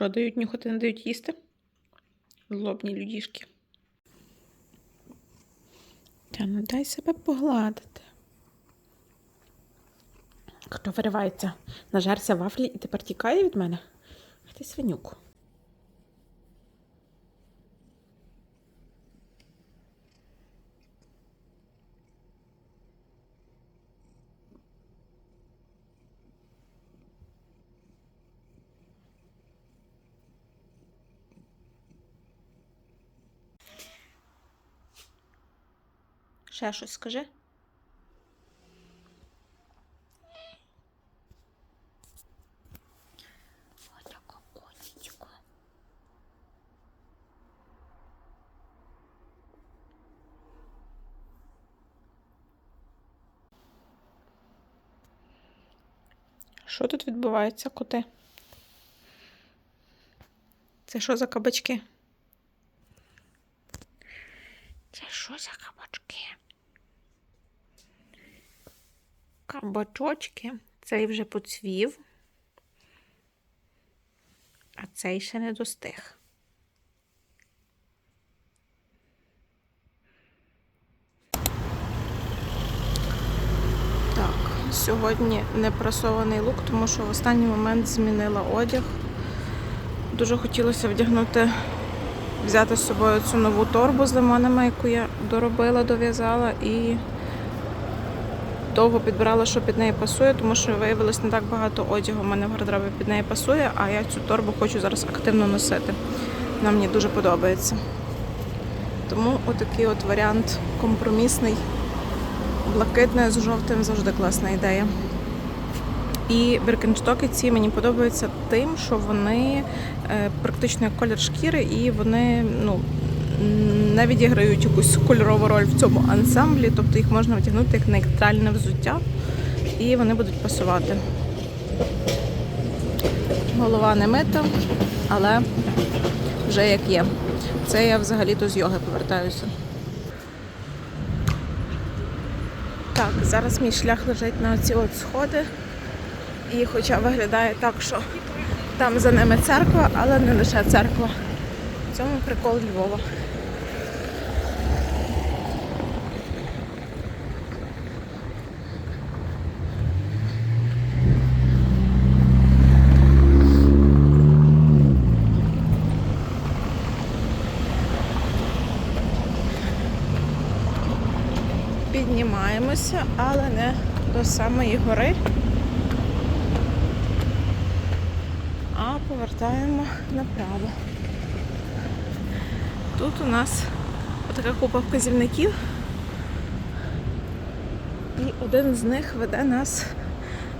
Що дають нюхати, не дають їсти? Злобні людішки. Та ну дай себе погладити. Хто виривається? Нажерся вафлі і тепер тікає від мене? А ти свинюку. Ще щось скажи. Що тут відбувається, коти? Це що за кабачки? Це що за кабачки? Кабачочки. Цей вже поцвів, а цей ще не достиг. Так, сьогодні не прасований лук, тому що в останній момент змінила одяг. Дуже хотілося вдягнути, взяти з собою цю нову торбу з лимонами, яку я доробила, дов'язала, і довго підбирала, що під неї пасує, тому що виявилось не так багато одягу. У мене в гардеробі під неї пасує, а я цю торбу хочу зараз активно носити. Вона мені дуже подобається. Тому отакий от варіант компромісний, блакитне з жовтим завжди класна ідея. І біркенштоки ці мені подобаються тим, що вони е, практично як колір шкіри, і вони ну, не відіграють якусь кольорову роль в цьому ансамблі, тобто їх можна вдягнути як нейтральне взуття, і вони будуть пасувати. Голова не мита, але вже як є. Це я взагалі-то з йоги повертаюся. Так, зараз мій шлях лежить на ці от сходи. І хоча виглядає так, що там за ними церква, але не лише церква. В цьому прикол Львова. Піднімаємося, але не до самої гори. а повертаємо направо. Тут у нас така купа вказівників, і один з них веде нас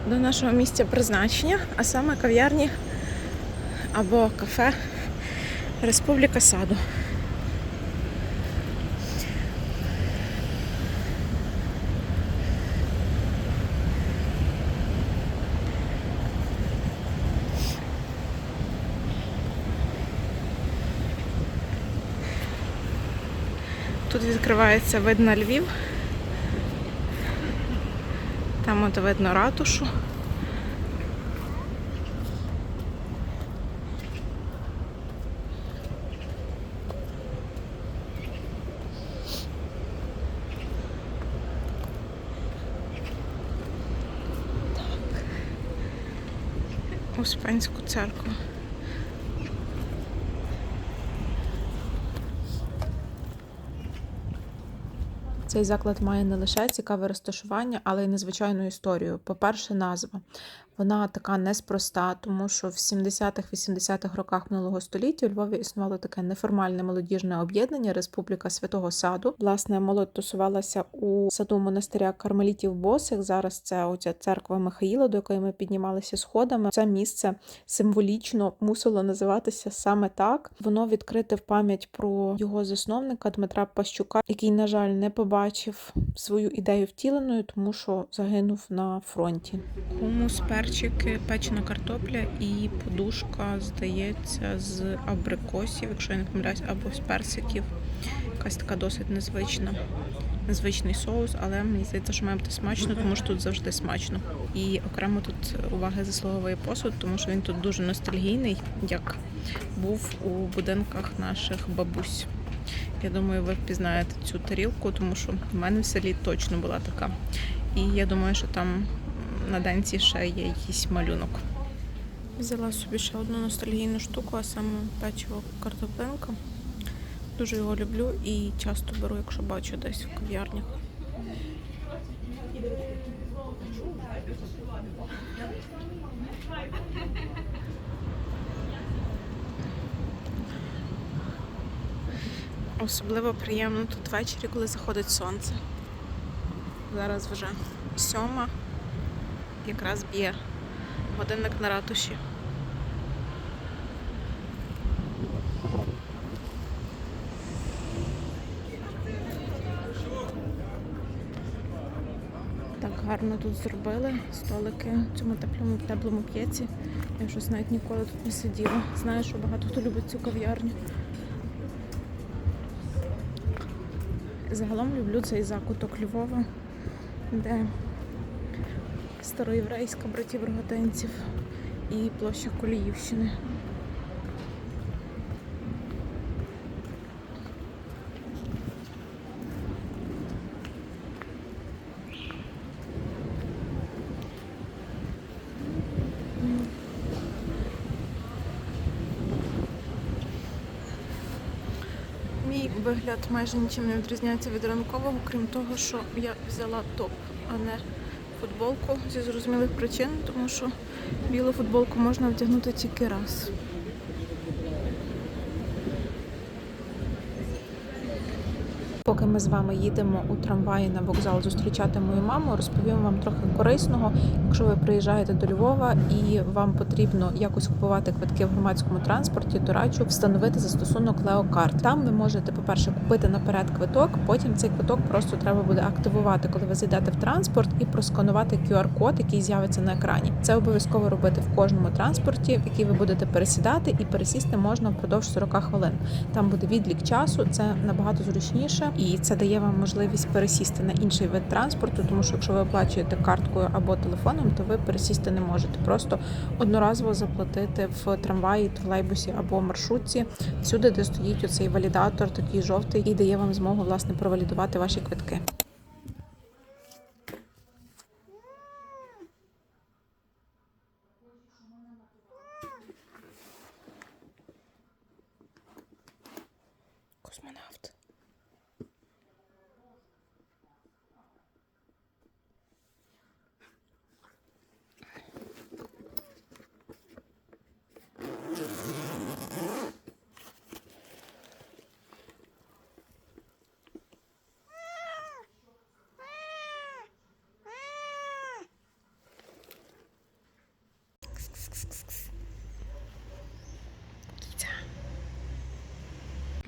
до нашого місця призначення, а саме кав'ярні або кафе Республіка Саду. Тут відкривається вид на Львів. Там от видно ратушу. Так. Успенську церкву. Цей заклад має не лише цікаве розташування, але й незвичайну історію. По-перше, назва. Вона така неспроста, тому що в 70-х-80-х роках минулого століття у Львові існувало таке неформальне молодіжне об'єднання Республіка Святого Саду. Власне, молодь тусувалася у саду монастиря Кармелітів Босих. Зараз це оця церква Михаїла, до якої ми піднімалися сходами. Це місце символічно мусило називатися саме так. Воно відкрите в пам'ять про його засновника Дмитра Пащука, який, на жаль, не побачив свою ідею втіленою, тому що загинув на фронті. Хумус, перчики, печена картопля і подушка, здається, з абрикосів, якщо я не помиляюсь, або з персиків. якась така досить незвична. Незвичний соус, але мені здається, що має бути смачно, тому що тут завжди смачно. І окремо тут уваги заслуговує посуд, тому що він тут дуже ностальгійний, як був у будинках наших бабусь. Я думаю, ви впізнаєте цю тарілку, тому що в мене в селі точно була така. І я думаю, що там на денці ще є якийсь малюнок. Взяла собі ще одну ностальгійну штуку, а саме печиво картоплинка. Дуже його люблю і часто беру, якщо бачу десь в кав'ярнях. Особливо приємно тут ввечері, коли заходить сонце. Зараз вже сьома, якраз б'є годинник на ратуші. Так гарно тут зробили столики в цьому теплому теплому п'єці. Я щось навіть ніколи тут не сиділа. Знаю, що багато хто любить цю кав'ярню. Загалом люблю цей закуток Львова, де староєврейська братів рогатинців і площа Коліївщини. Мій вигляд майже нічим не відрізняється від ранкового, крім того, що я взяла топ, а не футболку зі зрозумілих причин, тому що білу футболку можна вдягнути тільки раз. Поки ми з вами їдемо у трамваї на вокзал зустрічати мою маму, розповім вам трохи корисного. Якщо ви приїжджаєте до Львова і вам потрібно якось купувати квитки в громадському транспорті, то раджу встановити застосунок Леокарт. Там ви можете, по-перше, купити наперед квиток. Потім цей квиток просто треба буде активувати, коли ви зайдете в транспорт, і просканувати QR-код, який з'явиться на екрані. Це обов'язково робити в кожному транспорті, в який ви будете пересідати, і пересісти можна впродовж 40 хвилин. Там буде відлік часу, це набагато зручніше, і це дає вам можливість пересісти на інший вид транспорту, тому що якщо ви оплачуєте карткою або телефоном, то ви пересісти не можете. Просто одноразово заплатити в трамваї, тролейбусі або маршрутці, всюди, де стоїть оцей валідатор, такий жовтий, і дає вам змогу власне провалідувати ваші квитки.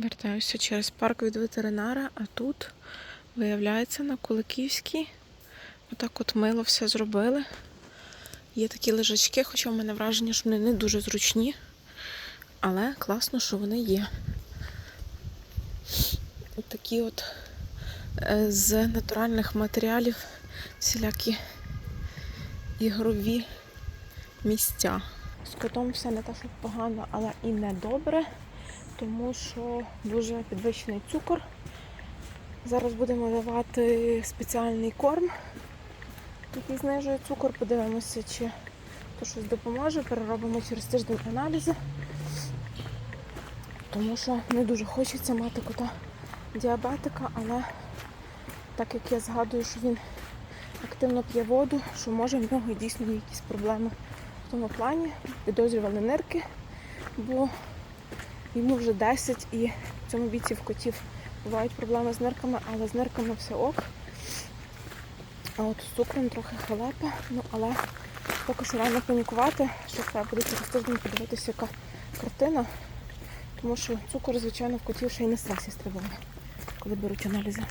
Вертаюся через парк від ветеринара, а тут, виявляється, на Куликівській. Отак от мило все зробили. Є такі лежачки, хоча в мене враження, що вони не дуже зручні. Але класно, що вони є. От такі от е, з натуральних матеріалів всілякі ігрові місця. З котом все не що погано, але і не добре тому що дуже підвищений цукор. Зараз будемо давати спеціальний корм, який знижує цукор. Подивимося, чи то щось допоможе. Переробимо через тиждень аналізи, тому що не дуже хочеться мати кота діабетика, але так як я згадую, що він активно п'є воду, що може в нього дійсно є якісь проблеми в тому плані. Підозрювали нирки, бо Йому вже 10 і в цьому віці в котів бувають проблеми з нирками, але з нирками все ок. А от з цукром трохи халепа, ну але поки що рано панікувати, що треба буде через тиждень подивитися, яка картина. Тому що цукор, звичайно, в котів ще й на стресі стрибає, коли беруть аналізи.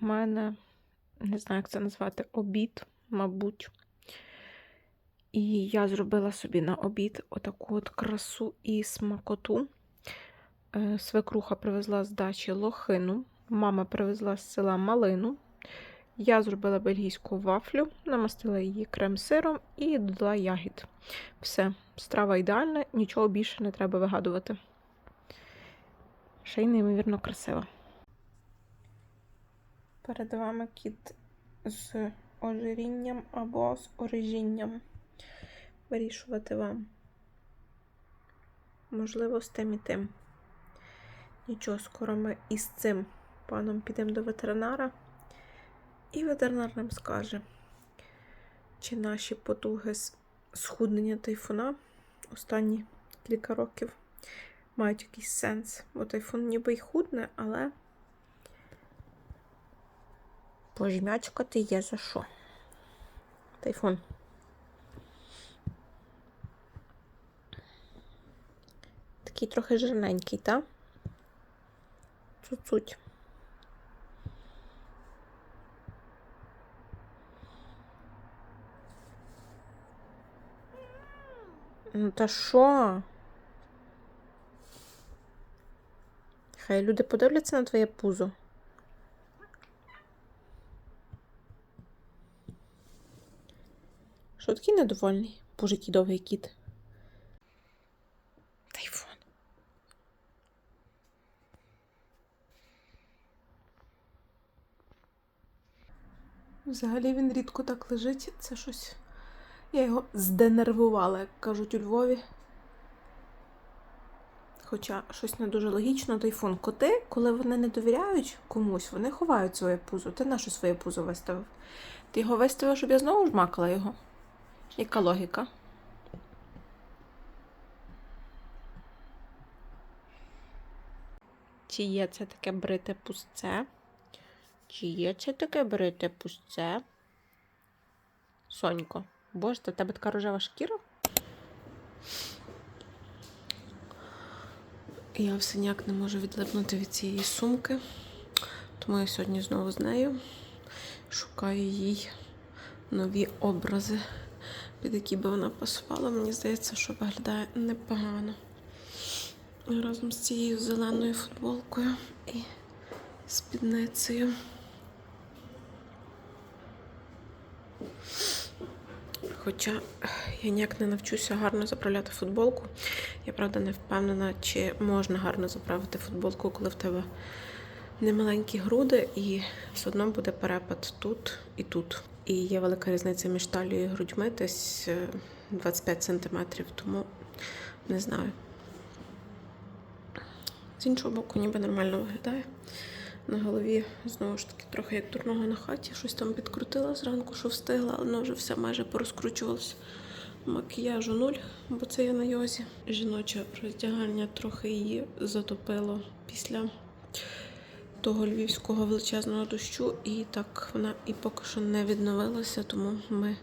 У мене, не знаю, як це назвати, обід, мабуть. І я зробила собі на обід отаку от красу і смакоту. Е, Свекруха привезла з дачі лохину, мама привезла з села малину. Я зробила бельгійську вафлю, намастила її крем-сиром і додала ягід. Все, страва ідеальна, нічого більше не треба вигадувати. Ще й неймовірно красива. Перед вами кіт з ожирінням або з орежінням. Вирішувати вам. Можливо, з тим і тим. Нічого, скоро ми із цим паном підемо до ветеринара, і ветеринар нам скаже, чи наші потуги з схуднення тайфуна останні кілька років мають якийсь сенс. Бо тайфун ніби й худне, але пожмячкати є за що. Тайфун. Такий трохи жирненький, так? Цуцуть. Ну та що? Хай люди подивляться на твоє пузо. Що такий недовольний? Боже, який довгий кіт. Тайфун. Взагалі він рідко так лежить. Це щось. Я його зденервувала, як кажуть у Львові. Хоча щось не дуже логічно, тайфун. Коти, коли вони не довіряють комусь, вони ховають своє пузо. Ти на своє пузо виставив? Ти його виставив, щоб я знову жмакала його. Яка логіка? Чи є це таке брите пустце? Чи є це таке брите пустце? Сонько, боже, та тебе така рожева шкіра? Я все ніяк не можу відлипнути від цієї сумки, тому я сьогодні знову з нею шукаю їй нові образи, під які би вона пасувала. Мені здається, що виглядає непогано. Разом з цією зеленою футболкою і спідницею. Хоча я ніяк не навчуся гарно заправляти футболку. Я правда не впевнена, чи можна гарно заправити футболку, коли в тебе немаленькі груди, і все одно буде перепад тут і тут. І є велика різниця між талією і грудьми, десь е, 25 сантиметрів, тому не знаю. З іншого боку, ніби нормально виглядає. На голові, знову ж таки, трохи як дурного на хаті. Щось там підкрутила зранку, що встигла, але вже все майже порозкручувалося. Макіяжу нуль, бо це я на йозі. Жіноче роздягання трохи її затопило після того львівського величезного дощу. І так вона і поки що не відновилася, тому ми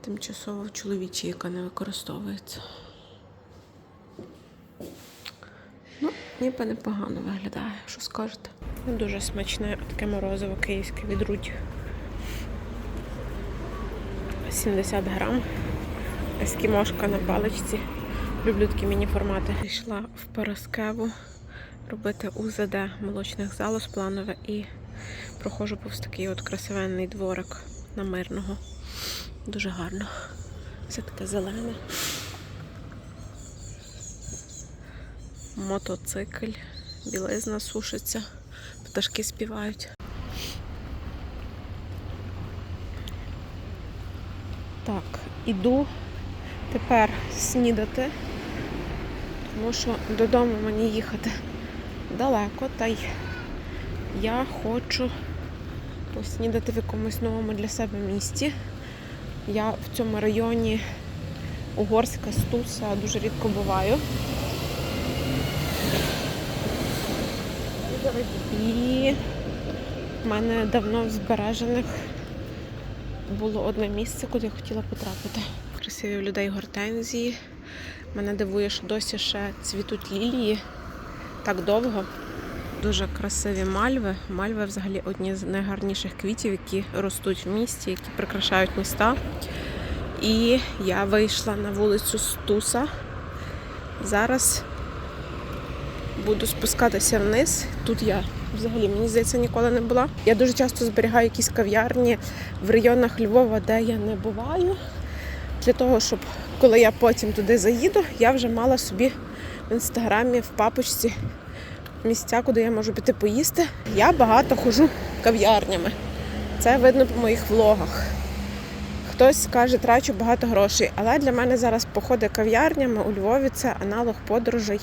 тимчасово в чоловічій, яка не використовується. Ніби непогано виглядає, що скажете. Дуже смачне таке морозиво київське від Рудь. 70 грам. Ескімошка на паличці. Люблю такі міні-формати. Йшла в Параскеву робити УЗД молочних залоз планове і проходжу повз такий от красивенний дворик на мирного. Дуже гарно. Все таке зелене. Мотоцикль, білизна сушиться, пташки співають. Так, іду тепер снідати, тому що додому мені їхати далеко, та й я хочу поснідати в якомусь новому для себе місті. Я в цьому районі Угорська Стуса дуже рідко буваю. І в мене давно в збережених було одне місце, куди я хотіла потрапити. Красиві людей гортензії. Мене дивує, що досі ще цвітуть лілії так довго. Дуже красиві мальви. Мальви взагалі одні з найгарніших квітів, які ростуть в місті, які прикрашають міста. І я вийшла на вулицю Стуса. Зараз буду спускатися вниз. Тут я взагалі мені здається ніколи не була. Я дуже часто зберігаю якісь кав'ярні в районах Львова, де я не буваю. Для того, щоб коли я потім туди заїду, я вже мала собі в інстаграмі в папочці місця, куди я можу піти поїсти. Я багато ходжу кав'ярнями. Це видно по моїх влогах. Хтось каже, трачу багато грошей, але для мене зараз походи кав'ярнями у Львові це аналог подорожей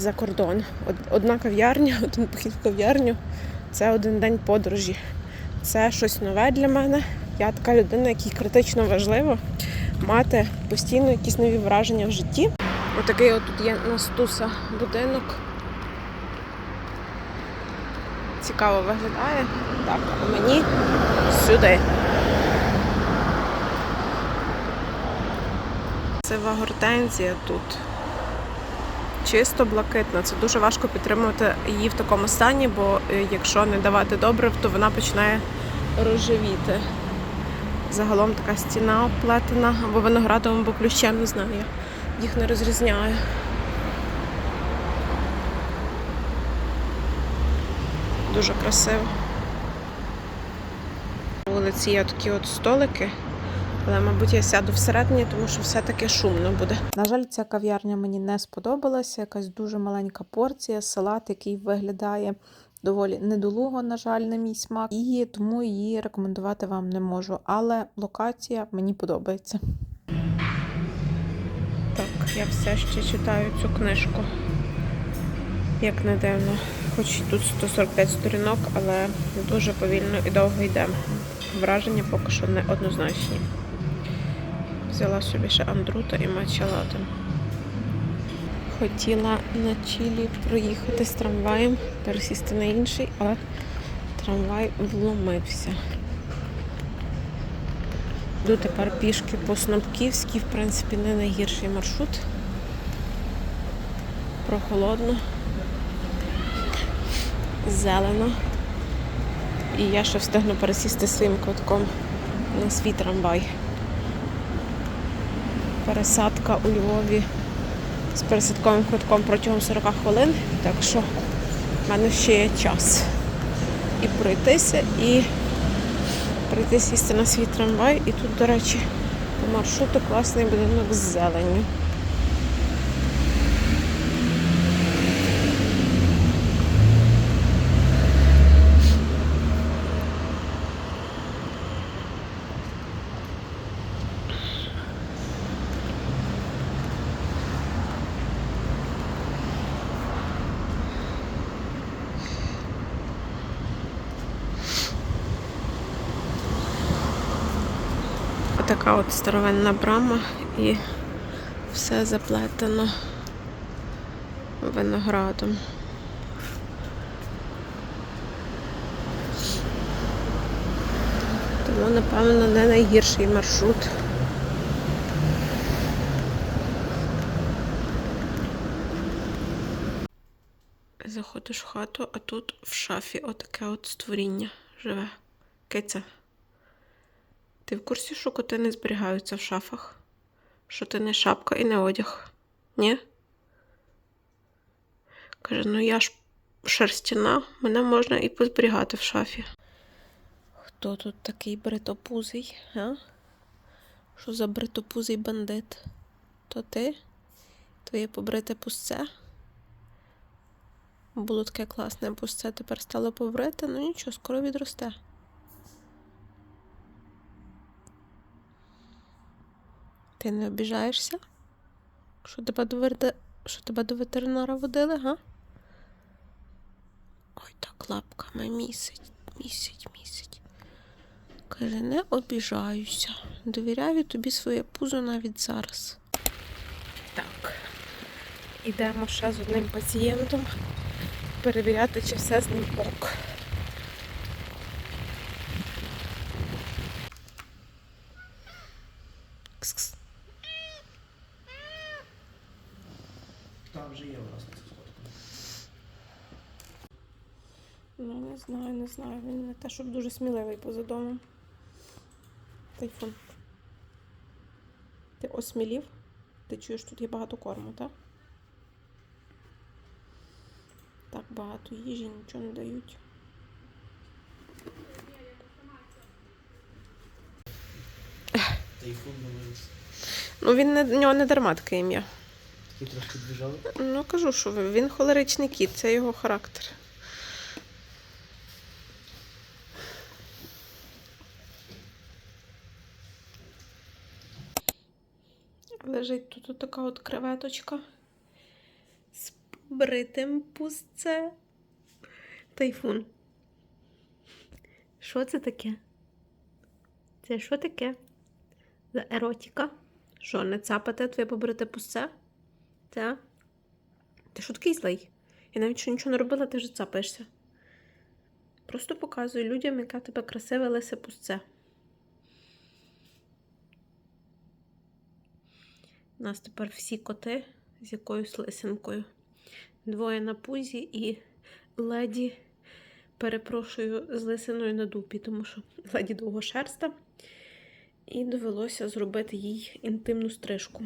за кордон. Одна кав'ярня, один похід в кав'ярню це один день подорожі. Це щось нове для мене. Я така людина, якій критично важливо мати постійно якісь нові враження в житті. Отакий от тут є Настуса будинок. Цікаво виглядає. Так, а мені сюди. Це гортензія тут. Чисто блакитна. Це дуже важко підтримувати її в такому стані, бо е, якщо не давати добрив, то вона починає рожевіти. Загалом така стіна оплетена або виноградовим, або плющем, не знаю. Я їх не розрізняю. Дуже красиво. На вулиці є такі от столики, але, мабуть, я сяду всередині, тому що все-таки шумно буде. На жаль, ця кав'ярня мені не сподобалася. Якась дуже маленька порція, салат, який виглядає доволі недолуго, на жаль, на мій смак, і тому її рекомендувати вам не можу. Але локація мені подобається. Так, я все ще читаю цю книжку. Як не дивно. Хоч тут 145 сторінок, але дуже повільно і довго йде. Враження поки що не однозначні. Взяла собі ще Андрута і матча. Хотіла на Чилі проїхати з трамваєм, пересісти на інший, але трамвай вломився. Йду тепер пішки по Снопківській, в принципі, не найгірший маршрут. Прохолодно, зелено. І я ще встигну пересісти своїм квитком на свій трамвай. Пересадка у Львові з пересадковим квитком протягом 40 хвилин, так що в мене ще є час і пройтися, і прийти сісти на свій трамвай. І тут, до речі, по маршруту класний будинок з зеленню. Отака от старовинна брама і все заплетено виноградом. Тому, напевно, не найгірший маршрут. Заходиш в хату, а тут в шафі отаке от створіння живе. Киця. Ти в курсі, що коти не зберігаються в шафах? Що ти не шапка і не одяг? Ні? Каже, ну я ж шерстяна, мене можна і позберігати в шафі. Хто тут такий бритопузий, а? Що за бритопузий бандит? То ти? Твоє побрите пусце? Було таке класне пусце, тепер стало побрите, ну нічого, скоро відросте. Ти не обіжаєшся? Що тебе до, верде... що тебе до ветеринара водили, га? Ой, так лапками місить, місить, місить. Каже, не обіжаюся. Довіряю тобі своє пузо навіть зараз. Так. Ідемо ще з одним пацієнтом перевіряти, чи все з ним ок. Кс-кс. Там вже є власне ця сходка. Ну, не знаю, не знаю. Він не те, щоб дуже сміливий поза домом. Тайфун. Ти осмілів? Ти чуєш, тут є багато корму, так? Так багато їжі, нічого не дають. Тайфун домовився. Ну, він не, в нього не дарма таке ім'я. Такий трошки двіжали. Ну, кажу, що він холеричний кіт, це його характер. Лежить тут така от креветочка з побритим пустце. Тайфун. Що це таке? Це що таке? За еротіка? Що, не цапати твоє побрите пустце? Та? Ти що такий злий? Я навіть що нічого не робила, ти вже цапаєшся. Просто показую людям, яке тебе красиве лисе пустце. У нас тепер всі коти з якоюсь лисинкою. Двоє на пузі і леді, перепрошую, з лисиною на дупі, тому що леді довгошерста. І довелося зробити їй інтимну стрижку.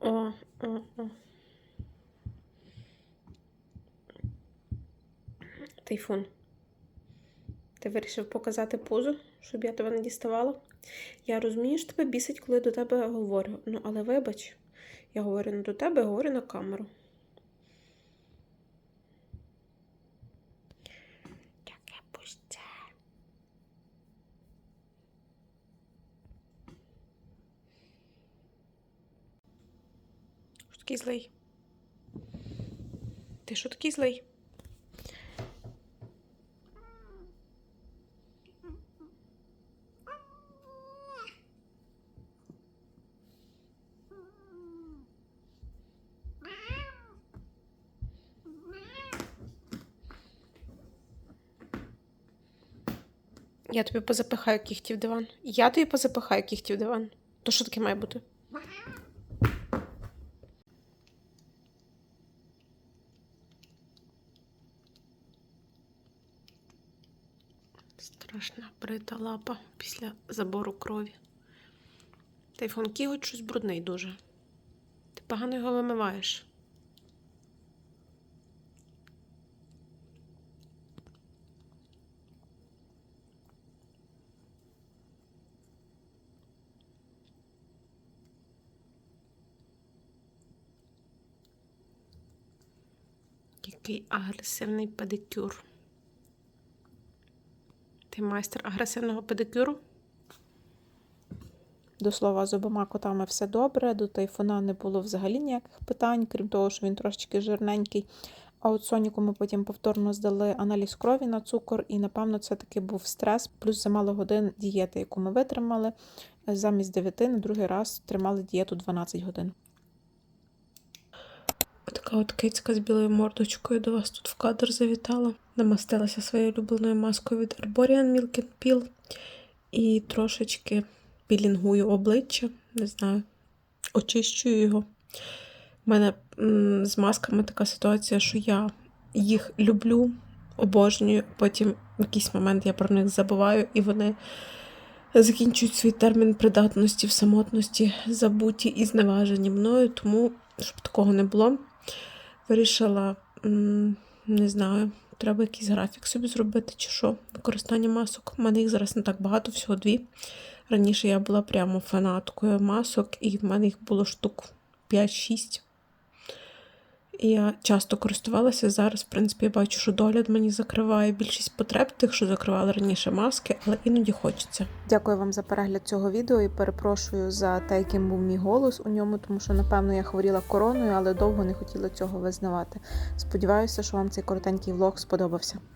О, о, о. Тайфун. Ти вирішив показати позу, щоб я тебе не діставала? Я розумію, що тебе бісить, коли до тебе говорю. Ну, але вибач, я говорю не до тебе, я говорю на камеру. Що такий злий? Ти що такий злий? Я тобі позапихаю кігті в диван. Я тобі позапихаю кігті в диван. То що таке має бути? Страшна брита лапа після забору крові. Тайфун кіготь щось брудний дуже. Ти погано його вимиваєш. Який агресивний педикюр. Ти майстер агресивного педикюру? До слова, з обома котами все добре. До тайфуна не було взагалі ніяких питань, крім того, що він трошечки жирненький. А от Соніку ми потім повторно здали аналіз крові на цукор, і напевно це таки був стрес, плюс замало годин дієти, яку ми витримали. Замість 9 на другий раз тримали дієту 12 годин. Така от кицька з білою мордочкою до вас тут в кадр завітала. Намастилася своєю улюбленою маскою від Arborian Milk and Peel. І трошечки пілінгую обличчя, не знаю, очищую його. У мене з масками така ситуація, що я їх люблю, обожнюю, потім в якийсь момент я про них забуваю, і вони закінчують свій термін придатності в самотності, забуті і зневажені мною. Тому, щоб такого не було, вирішила, не знаю, треба якийсь графік собі зробити чи що, використання масок. У мене їх зараз не так багато, всього дві. Раніше я була прямо фанаткою масок, і в мене їх було штук 5-6. Я часто користувалася. Зараз, в принципі, я бачу, що догляд мені закриває більшість потреб тих, що закривали раніше маски, але іноді хочеться. Дякую вам за перегляд цього відео і перепрошую за те, яким був мій голос у ньому, тому що, напевно, я хворіла короною, але довго не хотіла цього визнавати. Сподіваюся, що вам цей коротенький влог сподобався.